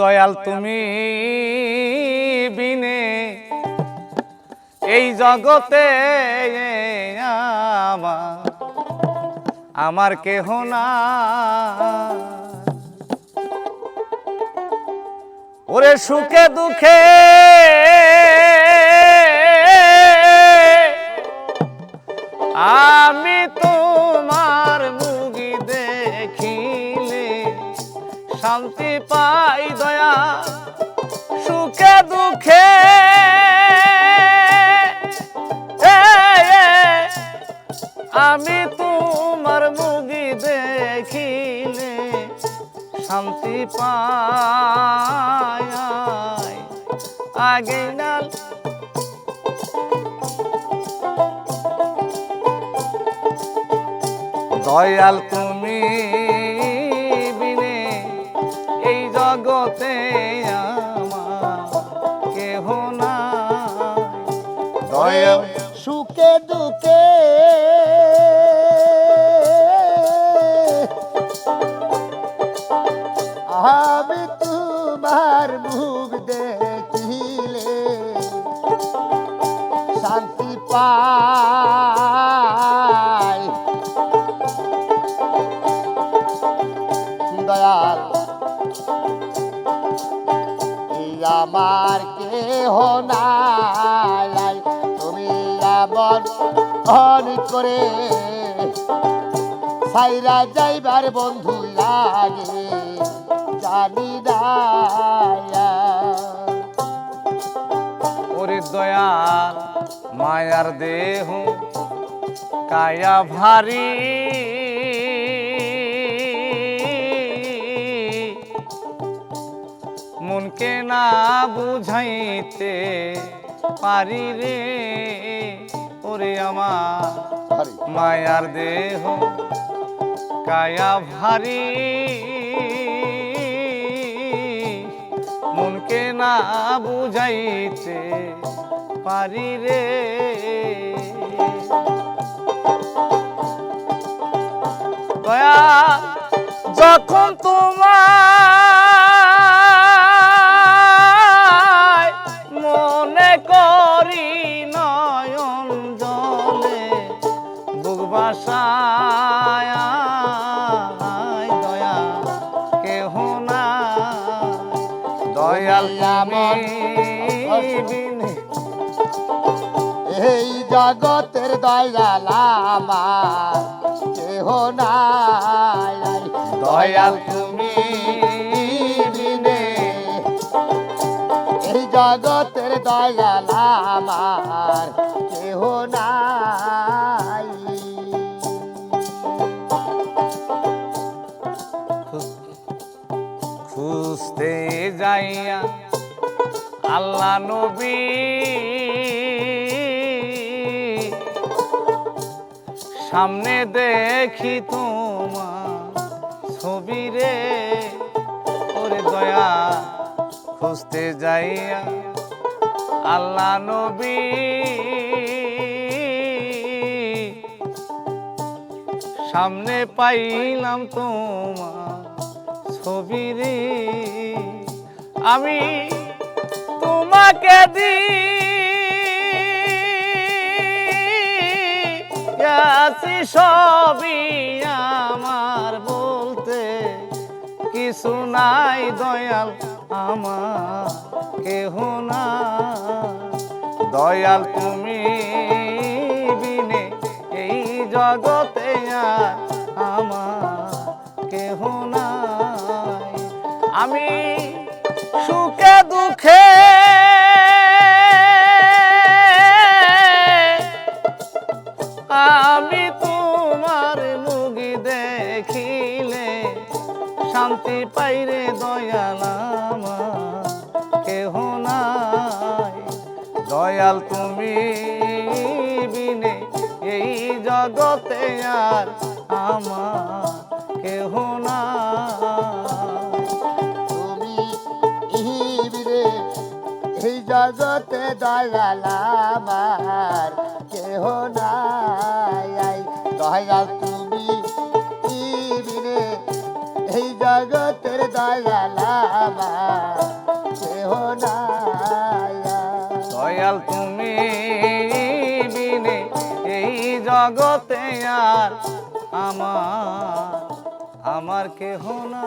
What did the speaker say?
দয়াল তুমি বিনে। এই জগতে আমার কেহ না ওরে সুখে দুঃখে আমি শান্তি পাই দয়া, সুখে দুঃখে। আমি তোমার মুগি দেখিলে শান্তি পাই আগে নাল দয়াল তুমি জগতে কেহ না সুখে দুঃখে আমি তোমার মুখ দেখিলে শান্তি পাই আমার কেহ নাই, তুমি এমন অন করে সাইরা যাইবার বন্ধু লাগে, জানি ওরে দয়াল মায়ার দেহ, কায়া ভারী মনকে না বুঝাইতে পারি রে? ওরে আমার মায়ার দেহ কায়া ভারী। মনকে না বুঝাইতে পারি রে? দয়া যখন তোমার দয়া কেহ না দয়াল এই জগতের দয়াল আমার কেহ দয়াল তুমি বিনে। এই জগতের দয়াল আমার কেহ নাই। যাইয়া আল্লাহ নবী। সামনে দেখি তোমার ছবি রে, ওরে দয়া খুঁজতে যাইয়া আল্লাহ নবী। সামনে পাইলাম তোমার ছবি রে। আমি তোমাকে দি গেছি সবই আমার বলতে কিছু নাই, দয়াল আমার, কেহ না দয়াল, তুমি বিনে এই জগতে আমার কেহ নাই। আমি দুঃখে। আমি তোমার মুগি দেখিলে শান্তি পাইরে দয়াল আমার। কেহ নাই। দয়াল তুমি বিনে এই জগতে আর আমার। কেহ নাই। এই জগতে দয়াল আমার, কেহ নাই দয়াল তুমি ইবিরে এই জগতের দয়াল আমার, কেহ নাই। দয়াল তুমি বিনে এই জগতে আর আমার আমার কেহ না